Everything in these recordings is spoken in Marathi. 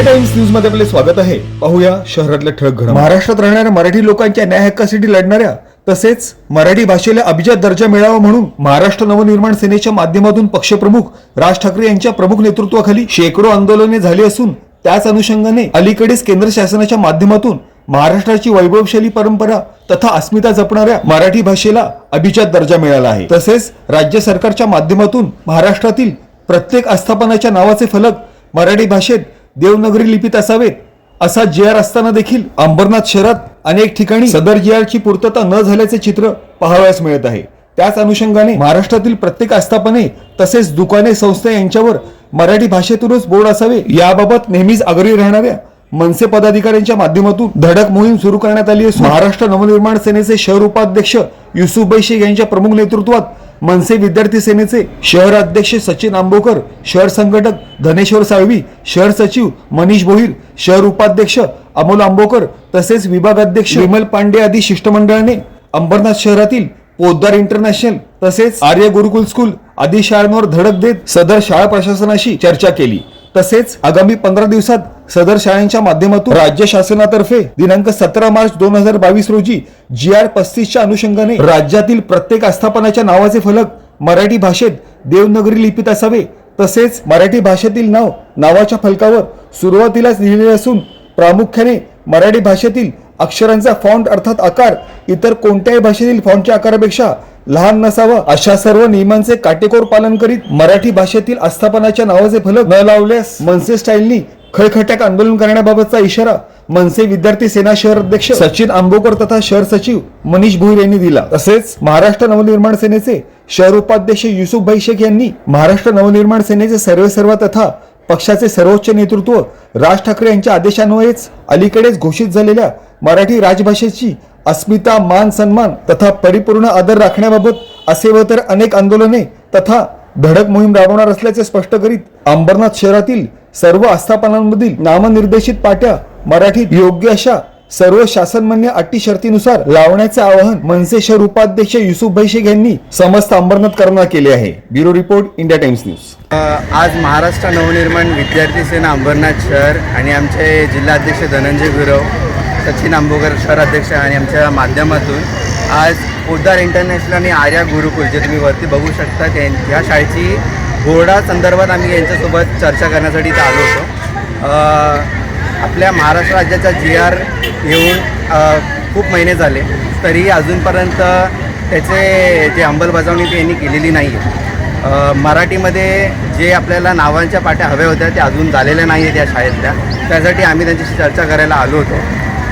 इंडिया टाइम्स न्यूजमध्ये आपले स्वागत आहे. पाहूया शहरातल्या ठळक घडा महाराष्ट्रात राहणाऱ्या मराठी लोकांच्या न्याय हक्कासाठी लढणाऱ्या तसेच मराठी भाषेला अभिजात दर्जा मिळावा म्हणून महाराष्ट्र नवनिर्माण सेनेच्या माध्यमातून पक्षप्रमुख राज ठाकरे यांच्या प्रमुख नेतृत्वाखाली शेकडो आंदोलने झाली असून त्याच अनुषंगाने अलीकडेच केंद्र शासनाच्या माध्यमातून महाराष्ट्राची वैभवशाली परंपरा तथा अस्मिता जपणाऱ्या मराठी भाषेला अभिजात दर्जा मिळाला आहे. तसेच राज्य सरकारच्या माध्यमातून महाराष्ट्रातील प्रत्येक आस्थापनाच्या नावाचे फलक मराठी भाषेत देवनागरी लिपीत असावेत. असा जे आर असताना देखील अंबरनाथ शहरात अनेक ठिकाणी सदर जे आर ची पूर्तता न झाल्याचे चित्र पाहावयास मिळत आहे. त्याच अनुषंगाने महाराष्ट्रातील प्रत्येक आस्थापने तसेच दुकाने संस्था यांच्यावर मराठी भाषेतूनच बोर्ड असावे याबाबत नेहमीच आग्रही राहणाऱ्या मनसे पदाधिकाऱ्यांच्या माध्यमातून धडक मोहीम सुरू करण्यात आली असून महाराष्ट्र नवनिर्माण सेनेचे शहर उपाध्यक्ष युसुफ शेख यांच्या प्रमुख नेतृत्वात मनसे विद्यार्थी सेनेचे शहर अध्यक्ष सचिन आंबोकर शहर संघटक धनेश्वर साळवी शहर सचिव मनीष भोईर शहर उपाध्यक्ष अमोल आंबोकर तसेच विभाग अध्यक्ष विमल पांडे आदी शिष्टमंडळाने अंबरनाथ शहरातील पोद्दार इंटरनॅशनल तसेच आर्य गुरुकुल स्कूल आदी शाळांवर धडक देत सदर शाळा प्रशासनाशी चर्चा केली. तसेच आगामी पंधरा दिवसात सदर शाळांच्या माध्यमातून राज्य शासनातर्फे दिनांक सतरा मार्च दोन हजार बावीस रोजी जी आर पस्तीसच्या अनुषंगाने राज्यातील प्रत्येक आस्थापनाच्या नावाचे फलक मराठी भाषेत देवनगरी लिपीत असावे. तसेच मराठी भाषेतील नाव नावाच्या फलकावर सुरुवातीलाच लिहिलेले असून प्रामुख्याने मराठी भाषेतील अक्षरांचा फॉन्ट अर्थात आकार इतर कोणत्याही भाषेतील फॉन्टच्या आकारापेक्षा लहान नसावं अशा सर्व नियमांचे काटेकोर पालन करीत मराठी भाषेतील आस्थापनाच्या नावाचे फलक न लावल्यास मनसे स्टाईलनी खळखट्याक आंदोलन करण्याबाबतचा इशारा मनसे विद्यार्थी सेना शहर अध्यक्ष सचिन आंबोकर तथा शहर सचिव मनीष भोईर यांनी दिला. तसेच महाराष्ट्र नवनिर्माण सेनेचे शहर उपाध्यक्ष युसुफभाई शेख यांनी महाराष्ट्र नवनिर्माण सेनेचे सर्वेसर्वा तथा पक्षाचे सर्वोच्च नेतृत्व राज ठाकरे यांच्या आदेशान्वयेच अलीकडेच घोषित झालेल्या मराठी राजभाषेची अस्मिता मान सन्मान तथा परिपूर्ण आदर राखण्याबाबत असे व तर अनेक आंदोलने तथा धडक मोहीम राबवणार असल्याचे स्पष्ट करीत अंबरनाथ शहरातील सर्व आस्थापनांमधील नामनिर्देशित पाट्या मराठीत योग्य अशा सर्व शासनमान्य अटी शर्तीनुसार लावण्याचे आवाहन मनसे शहर उपाध्यक्ष युसुफभाई शेख यांनी समस्त अंबरनाथकरांना केले आहे. Bureau report India Times news. आज महाराष्ट्र नवनिर्माण विद्यार्थी सेना अंबरनाथ शहर आणि आमचे जिल्हाध्यक्ष धनंजय गुरव सचिन आंबोकर शहर अध्यक्ष आणि आमच्या माध्यमातून आज पोद्दार इंटरनॅशनल आणि आर्या गुरुकुल जे तुम्ही वरती बघू शकता त्या ह्या शाळेची बोर्डा संदर्भात आम्ही यांच्यासोबत चर्चा करण्यासाठी इथं आलो होतो. आपल्या महाराष्ट्र राज्याचा जी आर येऊन खूप महिने झाले. तरी अजूनपर्यंत त्याचे जे अंमलबजावणी ते यांनी केलेली नाही आहे मराठीमध्ये जे आपल्याला नावांच्या पाट्या हव्या होत्या त्या अजून झालेल्या नाही आहेत या शाळेतल्या. त्यासाठी आम्ही त्यांच्याशी चर्चा करायला आलो होतो.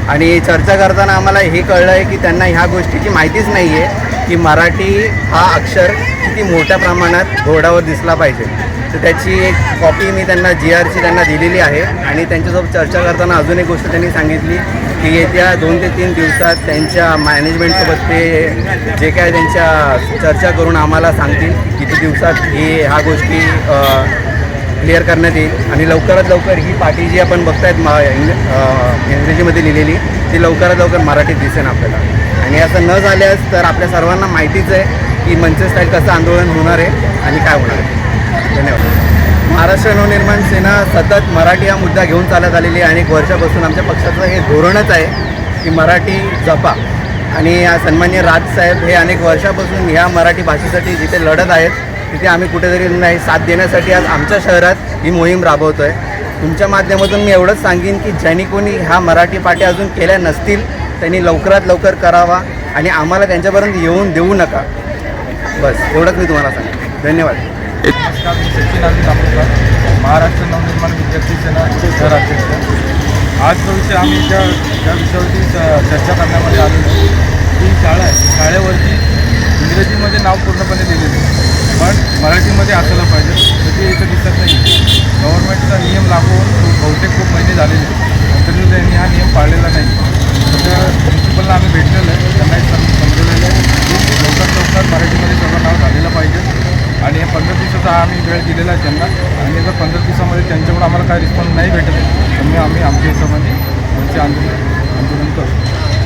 आणि चर्चा करताना आम्हाला हे कळलं आहे की त्यांना ह्या गोष्टीची माहितीच नाही आहे की मराठी हा अक्षर किती मोठ्या प्रमाणात बोर्डावर दिसला पाहिजे. तर त्याची एक कॉपी मी त्यांना जी आरची त्यांना दिलेली आहे आणि त्यांच्यासोबत चर्चा करताना अजून एक गोष्ट त्यांनी सांगितली की येत्या दोन ते तीन दिवसात त्यांच्या मॅनेजमेंटसोबत ते जे काय त्यांच्या चर्चा करून आम्हाला सांगतील किती दिवसात हे ह्या गोष्टी क्लिअर करण्यात येईल. आणि लवकरात लवकर ही पाटी जी आपण बघतायत मा इंग्रजीमध्ये लिहिलेली ती लवकरात लवकर मराठीत दिसेल आपल्याला. आणि असं न झाल्यास तर आपल्या सर्वांना माहितीच आहे की मनसे स्टाईल कसं आंदोलन होणार आहे आणि काय होणार आहे. धन्यवाद. महाराष्ट्र नवनिर्माण सेना सतत मराठी हा मुद्दा घेऊन चालत आलेली आहे. अनेक वर्षापासून आमच्या पक्षाचं हे धोरणच आहे की मराठी जपा. आणि या सन्मान्य राजसाहेब हे अनेक वर्षापासून ह्या मराठी भाषेसाठी जिथे लढत आहेत तिथे आम्ही कुठेतरी नाही साथ देण्यासाठी आज आमच्या शहरात ही मोहीम राबवतो आहे तुमच्या माध्यमातून मी एवढंच सांगेन की ज्यांनी कोणी ह्या मराठी पाट्या अजून केल्या नसतील त्यांनी लवकरात लवकर करावा आणि आम्हाला त्यांच्यापर्यंत येऊन देऊ नका. बस एवढंच मी तुम्हाला सांगेन. धन्यवाद. नमस्कार मी सचिन दामोदर महाराष्ट्र नवनिर्माण विद्यार्थी सेना शहराध्यक्ष आज जो विषय आम्ही ज्या ज्या विषयावरती चर्चा करण्यामध्ये आलेलो ही शाळा आहे. शाळेवरती इंग्रजीमध्ये नाव पूर्णपणे दिलेले आहे. पण मराठीमध्ये असायला पाहिजे. तर ते इथं दिसत नाही. गव्हर्नमेंटचा नियम लागू होऊन खूप- बहुतेक खूप महिने झालेले आहेत. तरी त्यांनी हा नियम पाळलेला नाही. सध्या प्रिन्सिपलला आम्ही भेटलेलं आहे. त्यांना सम- समजवलेलं आहे. की लवकरात लवकर मराठीमध्ये सगळं नाव झालेलं पाहिजे. आणि या पंधरा दिवसाचा हा आम्ही वेळ दिलेला आहे त्यांना. आणि जर पंधरा दिवसामध्ये त्यांच्याकडून आम्हाला काही रिस्पॉन्स नाही भेटत आहे तर आम्ही आमच्या हिशोबाने आमचे आंदोलन आंदोलन करतो